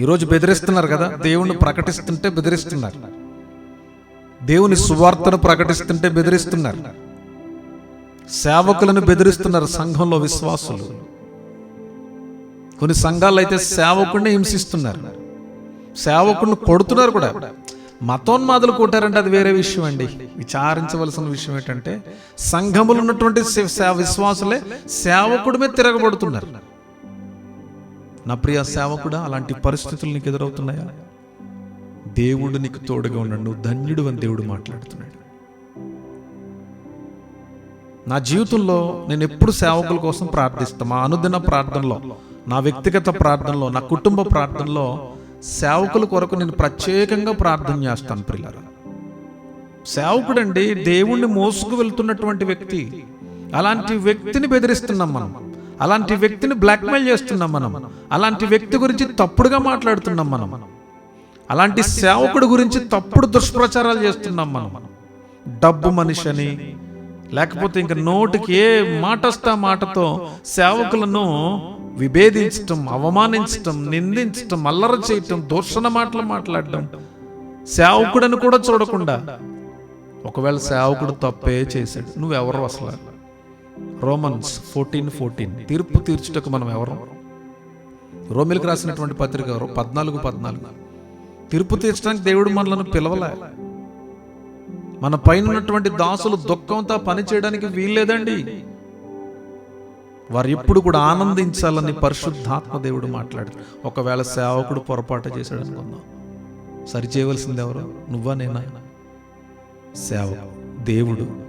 ఈరోజు బెదిరిస్తున్నారు కదా? దేవుణ్ణి ప్రకటిస్తుంటే బెదిరిస్తున్నారు. దేవుని సువార్తను ప్రకటిస్తుంటే బెదిరిస్తున్నారు. సేవకులను బెదిరిస్తున్నారు సంఘంలో విశ్వాసులు. కొన్ని సంఘాలు అయితే సేవకుడిని హింసిస్తున్నారు. సేవకుడిని కొడుతున్నారు కూడా. మతోన్మాదులు కొట్టారంటే అది వేరే విషయం అండి. విచారించవలసిన విషయం ఏంటంటే సంఘములు ఉన్నటువంటి విశ్వాసులే సేవకుడి మీద తిరగబడుతున్నారు. నా ప్రియ సేవకుడా అలాంటి పరిస్థితులు నీకు ఎదురవుతున్నాయా? దేవుడు నీకు తోడుగా ఉన్నాడు. నువ్వు ధన్యుడు అని దేవుడు మాట్లాడుతున్నాడు. నా జీవితంలో నేను ఎప్పుడు సేవకుల కోసం ప్రార్థిస్తాను మా అనుదిన ప్రార్థనలో నా వ్యక్తిగత ప్రార్థనలో నా కుటుంబ ప్రార్థనలో సేవకుల కొరకు నేను ప్రత్యేకంగా ప్రార్థన చేస్తాను పిల్లలు సేవకుడండి దేవుణ్ణి మోసుకు వెళ్తున్నటువంటి వ్యక్తి. అలాంటి వ్యక్తిని బెదిరిస్తున్నాం మనం. అలాంటి వ్యక్తిని బ్లాక్మెయిల్ చేస్తున్నాం మనం. అలాంటి వ్యక్తి గురించి తప్పుడుగా మాట్లాడుతున్నాం మనం. అలాంటి సేవకుడి గురించి తప్పుడు దుష్ప్రచారాలు చేస్తున్నాం మనం. డబ్బు మనిషి అని లేకపోతే ఇంకా నోటికి ఏ మాట వస్తే మాటతో సేవకులను విభేదించటం అవమానించటం నిందించటం అల్లర చేయటం దూషణ మాటలు మాట్లాడటం సేవకుడని కూడా చూడకుండా. ఒకవేళ సేవకుడు తప్పే చేశాడు. నువ్వెవరు అసలు? రోమన్స్ ఫోర్టీన్ ఫోర్టీన్ తీర్పు తీర్చుటకు మనం ఎవరు? రోమిలకు రాసినటువంటి పత్రిక ఎవరు పద్నాలుగు పద్నాలుగు. తీర్పు తీర్చడానికి దేవుడు మనలను పిలవలే. మన పైన ఉన్నటువంటి దాసులు దుఃఖంతో పని చేయడానికి వీల్లేదండి. వారు ఎప్పుడు కూడా ఆనందించాలని పరిశుద్ధాత్మ దేవుడు మాట్లాడు ఒకవేళ సేవకుడు పొరపాటు చేశాడు అనుకుందాం. సరిచేయవలసింది ఎవరు? నువ్వా నేనా? సేవ దేవుడు.